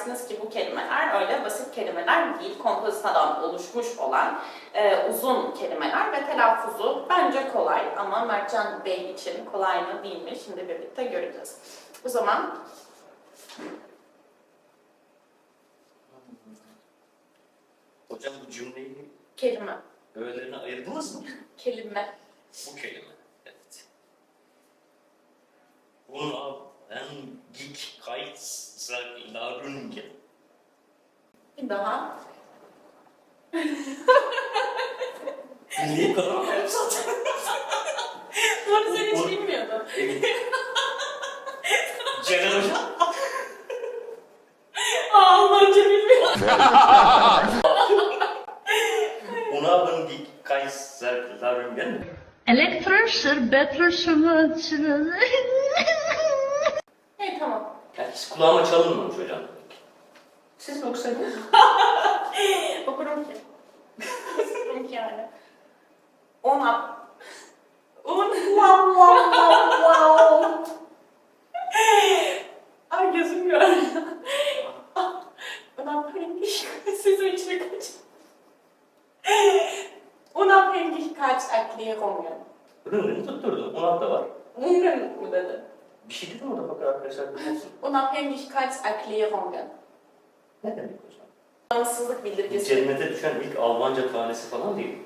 dersiniz ki bu kelimeler öyle basit kelimeler değil. Kompozitadan oluşmuş olan e, uzun kelimeler ve telaffuzu bence kolay ama Mertcan Bey için kolay mı değil mi şimdi birlikte göreceğiz. O zaman Hocam bu cümleyi kelime, öğelerine ayırdınız mı? kelime. Bu kelime. Evet. Buna en geek Kaiserlarungen. Bir daha. Bildiği kadar okudum zaten. Doğru sen hiç bilmiyordun. Celal Hocam. Aa Almanca bilmiyorum. Buna en geek Kaiserlarungen. Elektrischer, betrischer, Evet tamam. Yani hiç kulağıma çalınmamış hocam. Siz mi okusadınız? Okurum ki. Okurum ki yani. Ona. Un. Wow wow wow wow. Ay gözüm görüyor. Unabhängig. Size içine kaç. Unabhängigkeitserklärungen. Rıngını tutturdum. Ona da var. Ungen mı dedi? Bir şey dedim orada bakın arkadaşlar. Unabhängigkeitserklärungen. Ne demek hocam? Bağımsızlık bildirgesi. Cennete düşen ilk Almanca tanesi falan değil.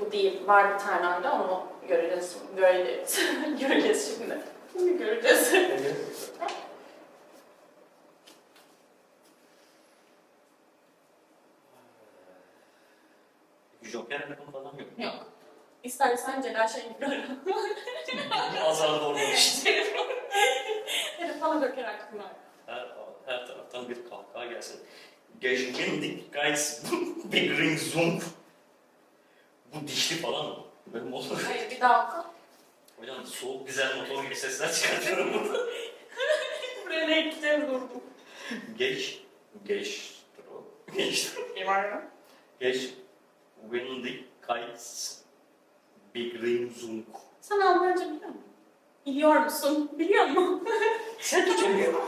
Bu değil. Var bir tane orada onu göreceğiz. Göreceğiz. göreceğiz şimdi. Şimdi göreceğiz. Joker rakım falan yok. Yok. İstersen Celal Şengül ara. Azarda orada işte. Telefona döker aklına. Her, her taraftan bir kahkaha gelsin. Geschwindigkeits Begrenzung. Bu dişli falan mı? Böyle motor. Hayır bir oku. Hocam soğuk güzel motor gibi sesler çıkartıyorum burada. Buraya ne gideceğiz durdum. Geç, geç, dur. Geç, Ne var mı? geç. Windigkeits Begrenzung. Sen Almanca biliyor musun? Biliyor musun? Biliyor musun? Sen hiç bilmiyorum.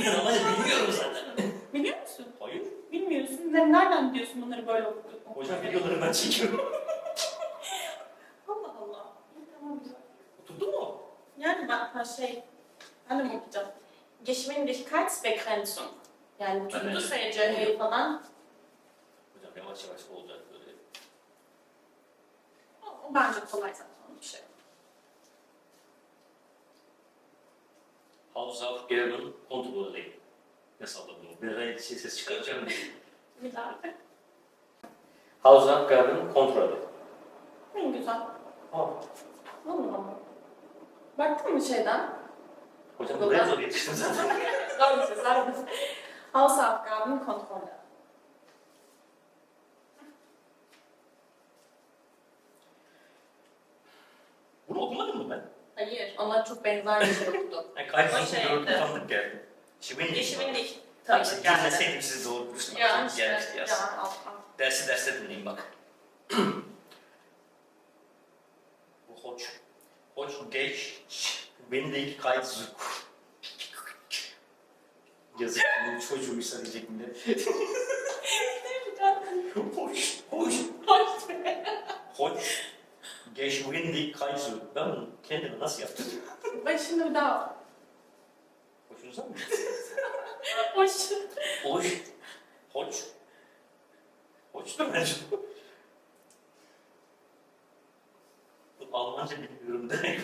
Ben Almanca bilmiyorum zaten. biliyor musun? Hayır. Bilmiyorsun. Ne, nereden biliyorsun bunları böyle okudun? Hocam videoları ben çekiyorum. Allah Allah. İyi, Tamam güzel. Oturdu mu? Yani ben ha şey, ben de mi okuyacağım? Geschwindigkeitsbegrenzung. Yani Ben tuttu de- SCH falan. Hocam yavaş yavaş olacak böyle. O, o bence kolay zaten şey. Hausaufgaben kontrolü. Nasıl aldı bunu? Bir ay şey ses çıkaracağım diye. Bir daha. Hausaufgaben kontrolü. En güzel. Aa, Allah. Baktın mı şeyden? hocam buraya zor yetiştim zaten. Doğru sesler. Hausaufgaben kontrolü. Bunu okumadın mı ben? Onlar çok benzer bir şey okudu. Yani kaç O yıl şeydi. tanıdık geldi. Şimdi Geschwindig. Tabii ki geldi. dinleseydim sizi doğru dürüst Ya anlatayım. işte, Gelmişti yaz. al, al. Dersi derste dinleyin bak. Bu hoç. Hoç geç. Windigkeitszug. Yazık bu çocuğuysa diyecek millet. Hoş, hoş, hoş. Geschwindigkeitszug. Ben bunu kendime nasıl yaptım? Ben şimdi bir daha. Hoşunuza mı? Hoş. Hoş. Hoş. Hoş da bence. Bu Almanca bilmiyorum demek.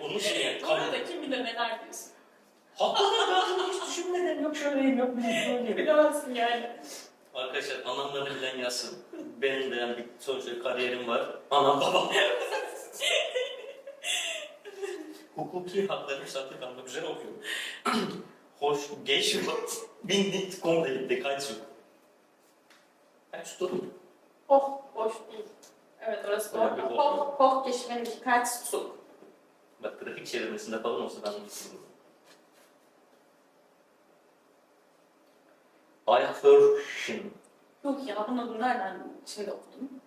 Onun şey Bu arada kim bilir neler diyorsun. Hakikaten ben bunu hiç düşünmedim. Yok şöyleyim, yok böyleyim. Bilemezsin yani. Arkadaşlar anamları bilen yazsın. Benim de yani bir sonuçta kariyerim var. Anam babam. Hukuki hakları müstakil almak üzere okuyorum. Hoş, geç, bindik, komple dikkat yok. Ben tutalım. Hoch, hoş değil. Evet orası Öyle bir doğru. hoch Hoch, hoch Geschwindigkeitszug. Bak trafik çevirmesinde falan olsa ben tuturum. Eichhörnchen. Yok ya bana bunu nereden şimdi okudun?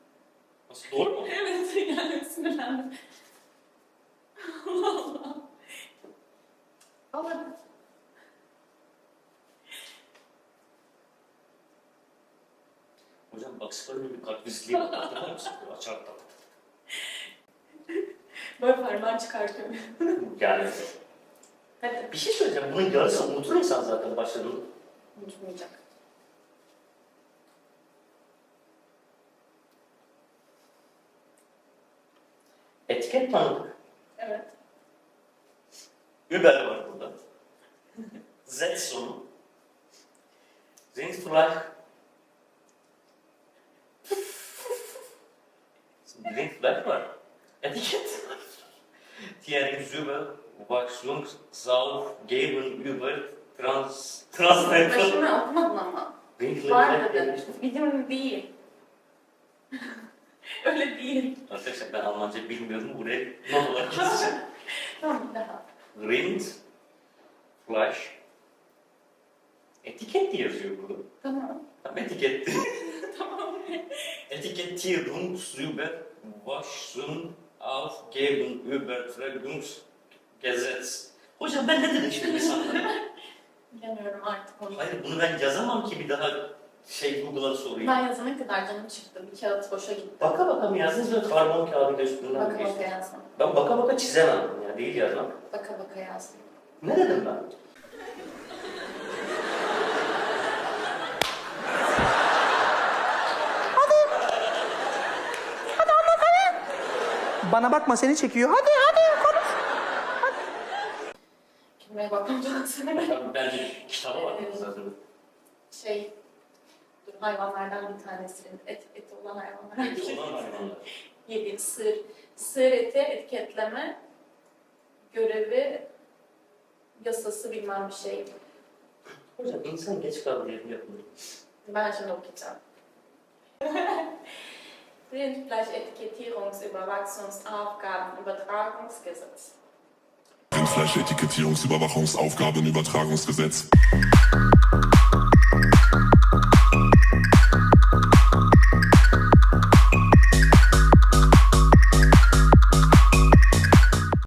Nasıl doğru mu? evet yani sinirlendim. Allah Allah. Ama Hocam bakışlarımın bir kalpsizliği var. Hatırlar mısın? Böyle Açar da. böyle parmağını çıkartıyorum. Yani Hadi bir şey söyleyeceğim. Bunun yarısı unutur insan zaten başladığını. unutmayacak. Etiket tanıdık. Evet. Uber var burada. Z sonu. Rindfleisch. Rindfleisch var. Etiket var. Thierry Züber, Wachstumsauf, Geben über Trans, Transnettel. Başını okumadın ama. Var Rindfleisch. dedi. Bilim değil. Öyle değil. Arkadaşlar ben Almanca bilmiyorum. Buraya not olarak yazacağım. Tamam daha. Rind, Fleisch. Etiket diye yazıyor burada. Tamam. Tam etiket. Tamam. Etikettierung über Waschen aufgeben Übertragungsgesetz. Hocam ben ne dedim şimdi insanlara? Bilemiyorum artık onu. Hayır bunu ben yazamam ki bir daha şey Google'a sorayım. Ben yazana kadar canım çıktı. Bir kağıt boşa gitti. Baka baka mı yazdınız ve karbon kağıdıyla üstünden Baka mi baka geçtiniz? yazdım. Ben baka baka çizemem ya değil yazmam. Baka baka yazdım. Ne dedim ben? Bana bakma seni çekiyor. Hadi hadi konuş. Kelimeye bakmam lazım. Ben- Bence kitaba var zaten. şey, dur, hayvanlardan bir tanesi. Et, eti olan hayvanlar. Eti olan hayvanlar. Yedi, sır. Sır eti etiketleme görevi yasası bilmem bir şey. Hocam insan geç kaldı diye yapılır. Ben şimdi okuyacağım. Rindfleisch Etikettierungs Überwachungsaufgaben Übertragungsgesetz. Rindfleisch-Etikettierungsüberwachungsaufgabenübertragungsgesetz.